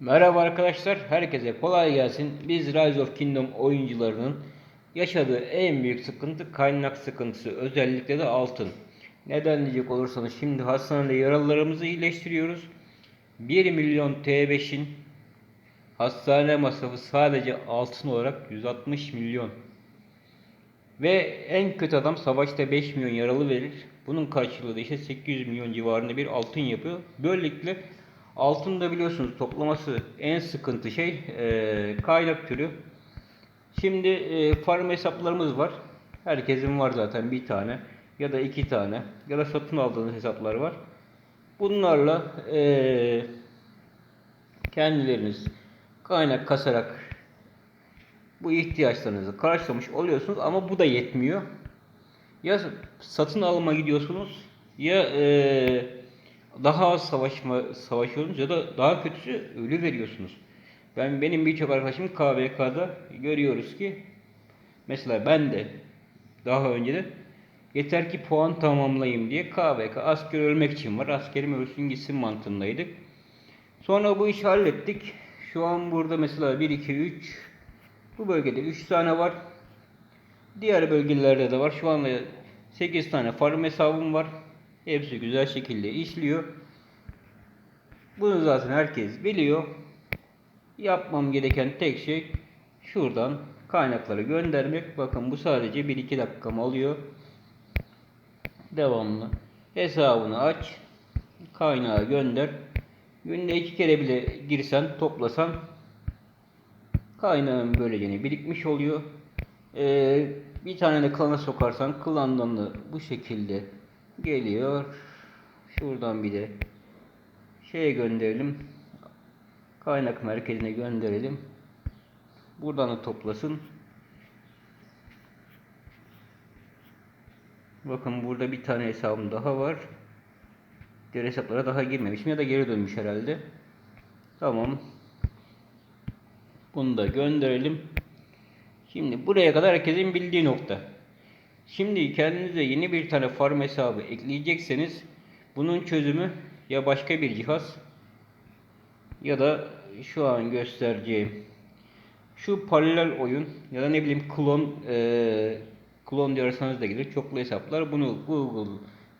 Merhaba arkadaşlar, herkese kolay gelsin. Biz Rise of Kingdom oyuncularının yaşadığı en büyük sıkıntı kaynak sıkıntısı, özellikle de altın. Neden diyecek olursanız şimdi hastanede yaralılarımızı iyileştiriyoruz. 1 milyon T5'in hastane masrafı sadece altın olarak 160 milyon. Ve en kötü adam savaşta 5 milyon yaralı verir. Bunun karşılığı da işte 800 milyon civarında bir altın yapıyor. Böylelikle altın da biliyorsunuz toplaması en sıkıntı şey eee, kaynak türü. Şimdi eee, farm hesaplarımız var. Herkesin var zaten bir tane ya da iki tane ya da satın aldığınız hesaplar var. Bunlarla eee, kendileriniz kaynak kasarak bu ihtiyaçlarınızı karşılamış oluyorsunuz ama bu da yetmiyor. Ya satın alma gidiyorsunuz ya eee, daha az savaşma savaşıyorsunuz ya da daha kötüsü ölü veriyorsunuz. Ben benim birçok arkadaşım KVK'da görüyoruz ki mesela ben de daha önce de yeter ki puan tamamlayayım diye KVK asker ölmek için var. Askerim ölsün gitsin mantığındaydık. Sonra bu işi hallettik. Şu an burada mesela 1 2 3 bu bölgede 3 tane var. Diğer bölgelerde de var. Şu anda 8 tane farm hesabım var. Hepsi güzel şekilde işliyor. Bunu zaten herkes biliyor. Yapmam gereken tek şey şuradan kaynakları göndermek. Bakın bu sadece 1-2 dakikamı alıyor. Devamlı. Hesabını aç. Kaynağı gönder. Günde iki kere bile girsen toplasan kaynağın böylece birikmiş oluyor. Ee, bir tane de klana sokarsan klandan da bu şekilde geliyor. Şuradan bir de şeye gönderelim. Kaynak merkezine gönderelim. Buradan da toplasın. Bakın burada bir tane hesabım daha var. Diğer hesaplara daha girmemişim ya da geri dönmüş herhalde. Tamam. Bunu da gönderelim. Şimdi buraya kadar herkesin bildiği nokta. Şimdi kendinize yeni bir tane farm hesabı ekleyecekseniz bunun çözümü ya başka bir cihaz ya da şu an göstereceğim şu paralel oyun ya da ne bileyim klon e, klon diyorsanız da gelir çoklu hesaplar bunu Google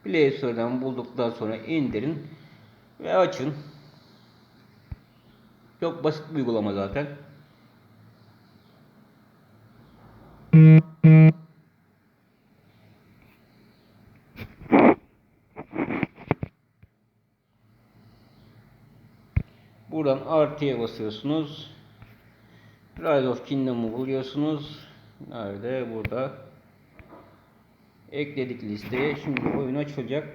Play Store'dan bulduktan sonra indirin ve açın. Çok basit bir uygulama zaten. Buradan artıya basıyorsunuz. Rise of Kingdom'u buluyorsunuz. Nerede? Burada. Ekledik listeye. Şimdi oyun açılacak.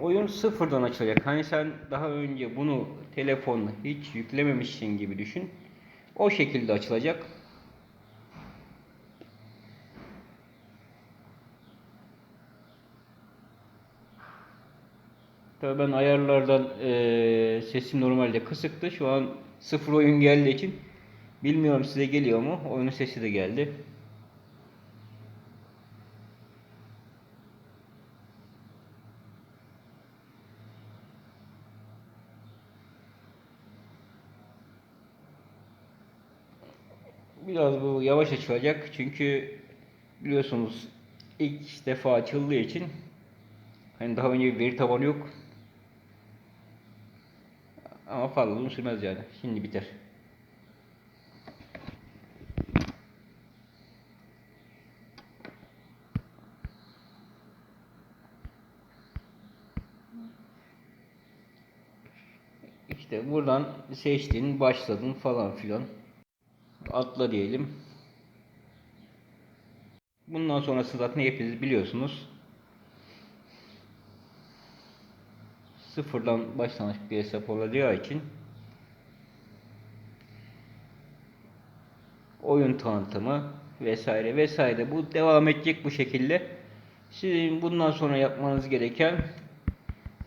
Oyun sıfırdan açılacak. Hani sen daha önce bunu telefonla hiç yüklememişsin gibi düşün. O şekilde açılacak. Tabii ben ayarlardan eee sesim normalde kısıktı. Şu an sıfır oyun geldiği için bilmiyorum size geliyor mu? Oyunun sesi de geldi. Biraz bu yavaş açılacak çünkü biliyorsunuz ilk defa açıldığı için hani daha önce bir veri tabanı yok. Ama fazla uzun sürmez yani. Şimdi biter. İşte buradan seçtin, başladın falan filan. Atla diyelim. Bundan sonrası zaten hepiniz biliyorsunuz. Sıfırdan başlamış bir hesap olacağı için oyun tanıtımı vesaire vesaire bu devam edecek bu şekilde. Sizin bundan sonra yapmanız gereken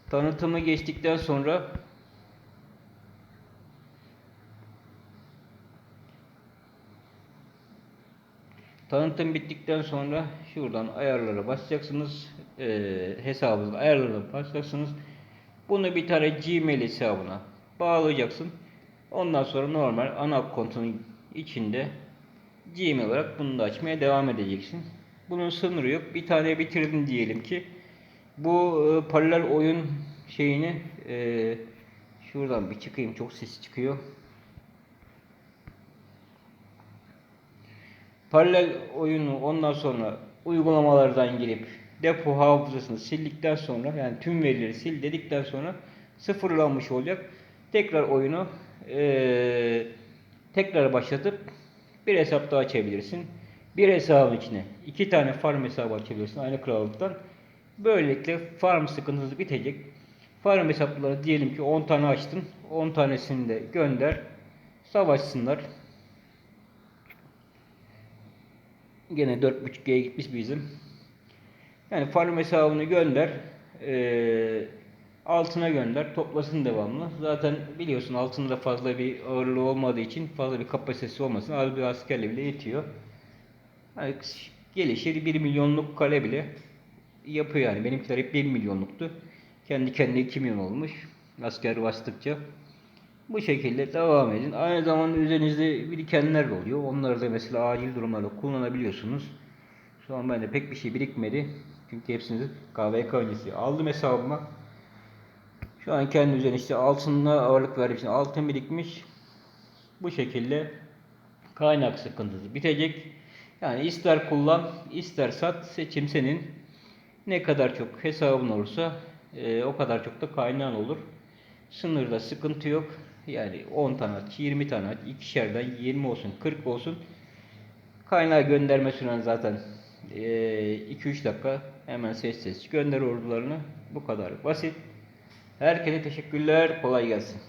tanıtımı geçtikten sonra Tanıtım bittikten sonra şuradan ayarlara basacaksınız. Ee, hesabınızın ayarlarına basacaksınız. Bunu bir tane Gmail hesabına bağlayacaksın. Ondan sonra normal ana kontunun içinde Gmail olarak bunu da açmaya devam edeceksin. Bunun sınırı yok. Bir tane bitirdin diyelim ki. Bu e, paralel oyun şeyini e, şuradan bir çıkayım. Çok ses çıkıyor. Paralel oyunu ondan sonra uygulamalardan girip depo hafızasını sildikten sonra yani tüm verileri sil dedikten sonra sıfırlanmış olacak. Tekrar oyunu eee, tekrar başlatıp bir hesap daha açabilirsin. Bir hesabın içine iki tane farm hesabı açabilirsin aynı krallıktan. Böylelikle farm sıkıntısı bitecek. Farm hesapları diyelim ki 10 tane açtın. 10 tanesini de gönder. Savaşsınlar. Gene 4.5G'ye gitmiş bizim. Yani farm hesabını gönder. eee, altına gönder. Toplasın devamlı. Zaten biliyorsun altında fazla bir ağırlığı olmadığı için fazla bir kapasitesi olmasın. Az bir askerle bile yetiyor. Yani gelişir 1 milyonluk kale bile yapıyor yani. Benimkiler hep 1 milyonluktu. Kendi kendine 2 milyon olmuş. Asker bastıkça. Bu şekilde devam edin. Aynı zamanda üzerinizde birikenler de oluyor. Onları da mesela acil durumlarda kullanabiliyorsunuz. Şu an bende pek bir şey birikmedi. Çünkü hepsini KVK öncesi aldım hesabıma. Şu an kendi üzerine işte altınla ağırlık verdiğim için altın birikmiş. Bu şekilde kaynak sıkıntısı bitecek. Yani ister kullan, ister sat, seçim senin. Ne kadar çok hesabın olursa e, o kadar çok da kaynağın olur. Sınırda sıkıntı yok. Yani 10 tane aç, 20 tane aç, ikişerden 20 olsun, 40 olsun. Kaynağı gönderme süren zaten 2-3 dakika hemen ses ses gönder ordularını. Bu kadar basit. Herkese teşekkürler. Kolay gelsin.